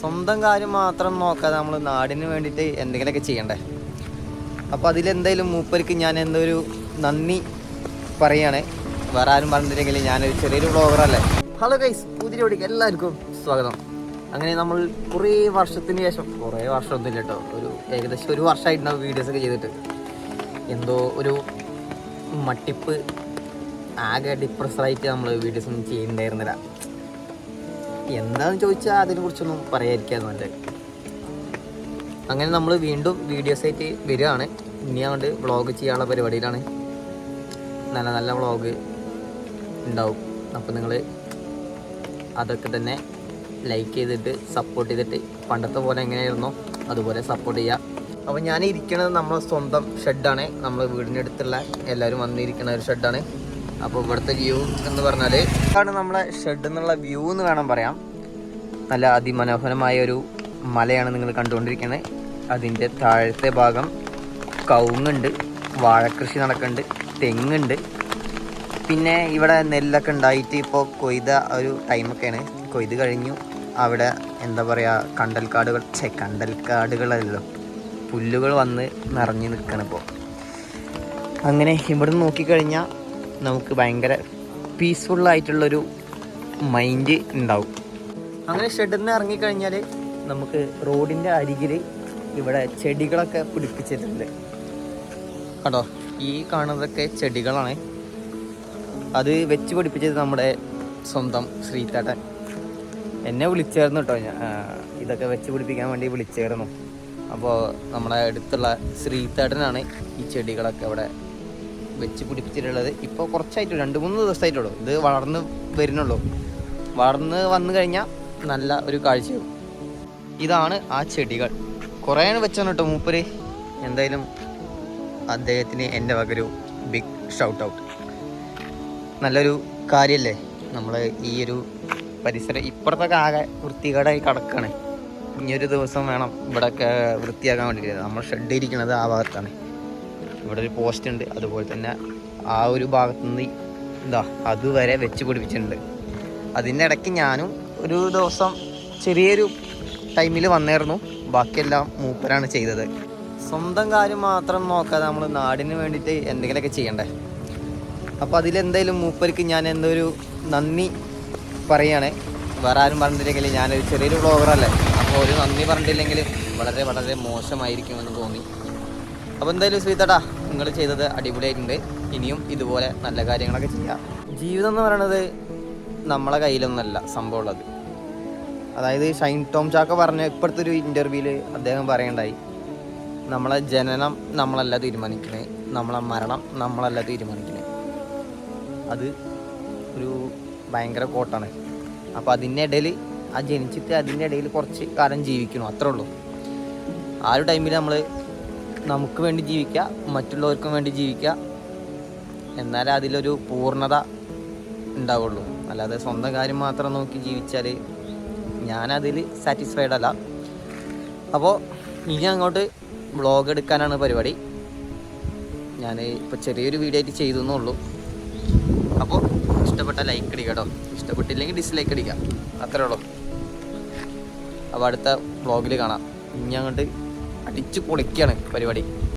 സ്വന്തം കാര്യം മാത്രം നോക്കാതെ നമ്മൾ നാടിന് വേണ്ടിയിട്ട് എന്തെങ്കിലുമൊക്കെ ചെയ്യണ്ടേ? അപ്പോൾ അതിലെന്തായാലും മൂപ്പർക്ക് ഞാൻ എന്തോ ഒരു നന്ദി പറയുകയാണ് വേറെ ആരും പറഞ്ഞിട്ടില്ലെങ്കിൽ ഞാനൊരു ചെറിയൊരു ബ്ലോഗറല്ലേ ഹലോ ഗൈസ് പുതിയ ഓടിക്ക് എല്ലാവർക്കും സ്വാഗതം. അങ്ങനെ നമ്മൾ കുറേ വർഷത്തിന് ശേഷം കുറേ വർഷമൊന്നുമില്ല കേട്ടോ. ഒരു ഏകദേശം ഒരു വർഷമായിട്ടുണ്ടാവും വീഡിയോസൊക്കെ ചെയ്തിട്ട്. എന്തോ ഒരു മട്ടിപ്പ് ആകെ ഡിപ്രസ്ഡായിട്ട് നമ്മൾ വീഡിയോസ് ഒന്നും ചെയ്യുന്നുണ്ടായിരുന്നില്ല എന്താന്ന് ചോദിച്ചാൽ അതിനെക്കുറിച്ചൊന്നും പറയാതിരിക്കാൻ നല്ലത് അങ്ങനെ നമ്മൾ വീണ്ടും വീഡിയോസ് ആയിട്ട് വരികയാണ്. ഇനി അങ്ങോട്ട് വ്ളോഗ് ചെയ്യാനുള്ള പരിപാടിയിലാണ്. നല്ല നല്ല വ്ളോഗ് ഉണ്ടാവും. അപ്പോൾ നിങ്ങൾ അതൊക്കെ തന്നെ ലൈക്ക് ചെയ്തിട്ട് സപ്പോർട്ട് ചെയ്തിട്ട് പണ്ടത്തെ പോലെ എങ്ങനെയായിരുന്നോ അതുപോലെ സപ്പോർട്ട് ചെയ്യുക അപ്പോൾ ഞാൻ ഇരിക്കുന്നത് നമ്മളെ സ്വന്തം ഷെഡാണ് നമ്മൾ വീടിന്റെ അടുത്തുള്ള എല്ലാവരും വന്നിരിക്കുന്ന ഒരു ഷെഡാണ് അപ്പോൾ ഇവിടുത്തെ വ്യൂ എന്ന് പറഞ്ഞാൽ ഇതാണ് നമ്മളെ ഷെഡ് എന്നുള്ള വ്യൂ എന്ന് വേണം പറയാം. നല്ല അതിമനോഹരമായ ഒരു മലയാണ് നിങ്ങൾ കണ്ടുകൊണ്ടിരിക്കുന്നത്. അതിന്റെ താഴത്തെ ഭാഗം കവുങ്ങുണ്ട് വാഴക്കൃഷി നടക്കുന്നുണ്ട് തെങ്ങുണ്ട്. പിന്നെ ഇവിടെ നെല്ലൊക്കെ ഉണ്ടായിട്ട് ഇപ്പോൾ കൊയ്ത ഒരു ടൈമൊക്കെയാണ് കൊയ്ത് കഴിഞ്ഞു. അവിടെ എന്താ പറയുക കണ്ടൽക്കാടുകൾ ചെ കണ്ടൽക്കാടുകളല്ലോ. പുല്ലുകൾ വന്ന് നിറഞ്ഞു നിൽക്കണം ഇപ്പോൾ അങ്ങനെ ഇവിടെ നോക്കിക്കഴിഞ്ഞാൽ നമുക്ക് ഭയങ്കര പീസ്ഫുള്ളായിട്ടുള്ളൊരു മൈൻഡ് ഉണ്ടാവും അങ്ങനെ ഷെഡിൽ നിന്ന് ഇറങ്ങിക്കഴിഞ്ഞാൽ നമുക്ക് റോഡിന്റെ അരികിൽ ഇവിടെ ചെടികളൊക്കെ പിടിപ്പിച്ചിട്ടുണ്ട്. കണ്ടോ? ഈ കാണുന്നതൊക്കെ ചെടികളാണ്. അത് വെച്ച് പിടിപ്പിച്ചത് നമ്മുടെ സ്വന്തം ശ്രീത്താട്ടൻ എന്നെ വിളിച്ചായിരുന്നു കേട്ടോ ഞാൻ. ഇതൊക്കെ വെച്ച് പിടിപ്പിക്കാൻ വേണ്ടി വിളിച്ചായിരുന്നു. അപ്പോൾ നമ്മുടെ അടുത്തുള്ള ശ്രീതാട്ടനാണ് ഈ ചെടികളൊക്കെ അവിടെ വെച്ച് പിടിപ്പിച്ചിട്ടുള്ളത് ഇപ്പോൾ കുറച്ചായിട്ട് രണ്ട് മൂന്ന് ദിവസമായിട്ടുള്ളൂ ഇത് വളർന്ന് വരുന്നുള്ളൂ. വളർന്ന് വന്നു കഴിഞ്ഞാൽ നല്ല ഒരു കാഴ്ചയും ഇതാണ് ആ ചെടികൾ. കുറേ വെച്ചാണ് കേട്ടോ മൂപ്പര്. എന്തായാലും അദ്ദേഹത്തിന് എന്റെ വകൊരു ബിഗ് ഷൗട്ട് ഔട്ട് നല്ലൊരു കാര്യമല്ലേ നമ്മൾ ഈ ഒരു പരിസരം ഇപ്പുറത്തൊക്കെ ആകെ വൃത്തികേടായി കിടക്കണേ. ഇനിയൊരു ദിവസം വേണം ഇവിടെയൊക്കെ വൃത്തിയാക്കാൻ വേണ്ടിയിട്ട്. നമ്മൾ ഷെഡ് ഇരിക്കുന്നത് ആ ഭാഗത്താണ്. ഇവിടെ ഒരു പോസ്റ്റ് ഉണ്ട്. അതുപോലെ തന്നെ ആ ഒരു ഭാഗത്തു നിന്ന് എന്താ അതുവരെ വെച്ച് പിടിപ്പിച്ചിട്ടുണ്ട്. അതിന്റെ ഇടയ്ക്ക് ഞാനും ഒരു ദിവസം ചെറിയൊരു ടൈമിൽ വന്നായിരുന്നു ബാക്കിയെല്ലാം മൂപ്പരാണ് ചെയ്തത്. സ്വന്തം കാര്യം മാത്രം നോക്കാതെ നമ്മൾ നാടിന് വേണ്ടിയിട്ട് എന്തെങ്കിലുമൊക്കെ ചെയ്യണ്ടേ? അപ്പോൾ അതിലെന്തായാലും മൂപ്പർക്ക് ഞാൻ എന്തോ ഒരു നന്ദി പറയാണ്. വേറെ ആരും പറഞ്ഞിട്ടില്ലെങ്കിൽ ഞാനൊരു ചെറിയൊരു ബ്ലോഗറല്ലേ അപ്പോൾ ഒരു നന്ദി പറഞ്ഞിട്ടില്ലെങ്കിൽ വളരെ വളരെ മോശമായിരിക്കുമെന്ന് തോന്നി. അപ്പോൾ എന്തായാലും ശ്രീതടാ നിങ്ങൾ ചെയ്തത് അടിപൊളിയായിട്ടുണ്ട്. ഇനിയും ഇതുപോലെ നല്ല കാര്യങ്ങളൊക്കെ ചെയ്യാം. ജീവിതം എന്ന് പറയുന്നത് നമ്മളെ കയ്യിലൊന്നല്ല സംഭവമുള്ളത് അതായത് ഷൈൻ ടോം ചാക്ക പറഞ്ഞ ഇപ്പോഴത്തെ ഒരു ഇന്റർവ്യൂൽ അദ്ദേഹം പറയണ്ടായി നമ്മളെ ജനനം നമ്മളല്ല തീരുമാനിക്കണേ നമ്മളെ മരണം നമ്മളല്ല തീരുമാനിക്കണേ. അത് ഒരു ഭയങ്കര കോട്ടാണ്. അപ്പോൾ അതിന്റെ ഇടയിൽ ആ ജനിച്ചിട്ട് അതിന്റെ ഇടയിൽ കുറച്ച് കാലം ജീവിക്കണം അത്രേ ഉള്ളൂ. ആ ഒരു ടൈമിൽ നമ്മൾ നമുക്ക് വേണ്ടി ജീവിക്കുക മറ്റുള്ളവർക്കും വേണ്ടി ജീവിക്കുക. എന്നാലേ അതിലൊരു പൂർണത ഉണ്ടാവുള്ളൂ. അല്ലാതെ സ്വന്തം കാര്യം മാത്രം നോക്കി ജീവിച്ചാൽ ഞാനതിൽ സാറ്റിസ്ഫൈഡ് അല്ല. അപ്പോൾ ഇനി അങ്ങോട്ട് ബ്ലോഗ് എടുക്കാനാണ് പരിപാടി. ഞാൻ ഇപ്പോൾ ചെറിയൊരു വീഡിയോ ആയിട്ട് ചെയ്തു എന്നുള്ളൂ. അപ്പോൾ ഇഷ്ടപ്പെട്ട ലൈക്ക് അടിക്കുക കേട്ടോ ഇഷ്ടപ്പെട്ടില്ലെങ്കിൽ ഡിസ്ലൈക്ക് അടിക്കുക അത്രേ ഉള്ളൂ. അപ്പോൾ അടുത്ത ബ്ലോഗിൽ കാണാം. ഇനി അങ്ങോട്ട് അടിച്ച് പൊളിക്കുകയാണ് പരിപാടി.